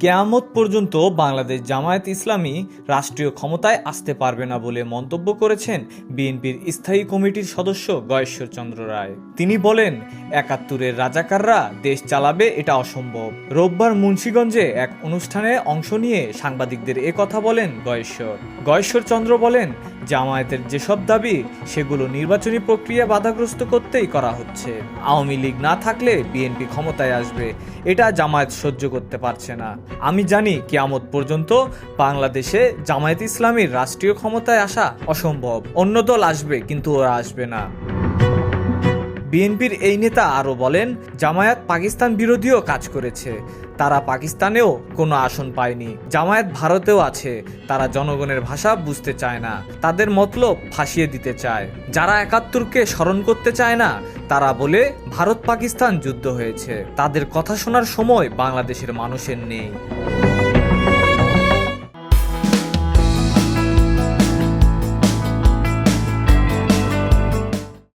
কেয়ামত পর্যন্ত বাংলাদেশ জামায়াত ইসলামী রাষ্ট্রীয় ক্ষমতায় আসতে পারবে না বলে মন্তব্য করেছেন বিএনপির স্থায়ী কমিটির সদস্য গয়েশ্বর চন্দ্র রায়। তিনি বলেন একাত্তরের রাজাকাররা দেশ চালাবে এটা অসম্ভব। রোববার মুন্সীগঞ্জে এক অনুষ্ঠানে অংশ নিয়ে সাংবাদিকদের এ কথা বলেন গয়েশ্বর। গয়েশ্বর চন্দ্র বলেন, জামায়াতের যেসব দাবি, সেগুলো নির্বাচনী প্রক্রিয়া বাধাগ্রস্ত করতেই করা হচ্ছে। আওয়ামী লীগ না থাকলে বিএনপি ক্ষমতায় আসবে, এটা জামায়াত সহ্য করতে পারছে না। আমি জানি কিয়ামত পর্যন্ত বাংলাদেশে জামায়াত ইসলামীর রাষ্ট্রীয় ক্ষমতায় আসা অসম্ভব। অন্য দল আসবে, কিন্তু ওরা আসবে না। বিএনপির এই নেতা আরও বলেন, জামায়াত পাকিস্তান বিরোধীও কাজ করেছে। তারা পাকিস্তানেও কোনো আসন পায়নি। জামায়াত ভারতেও আছে। তারা জনগণের ভাষা বুঝতে চায় না। তাদের মতলব ফাঁসিয়ে দিতে চায়। যারা একাত্তরকে স্মরণ করতে চায় না, তারা বলে, ভারত পাকিস্তান যুদ্ধ হয়েছে। তাদের কথা শোনার সময় বাংলাদেশের মানুষের নেই।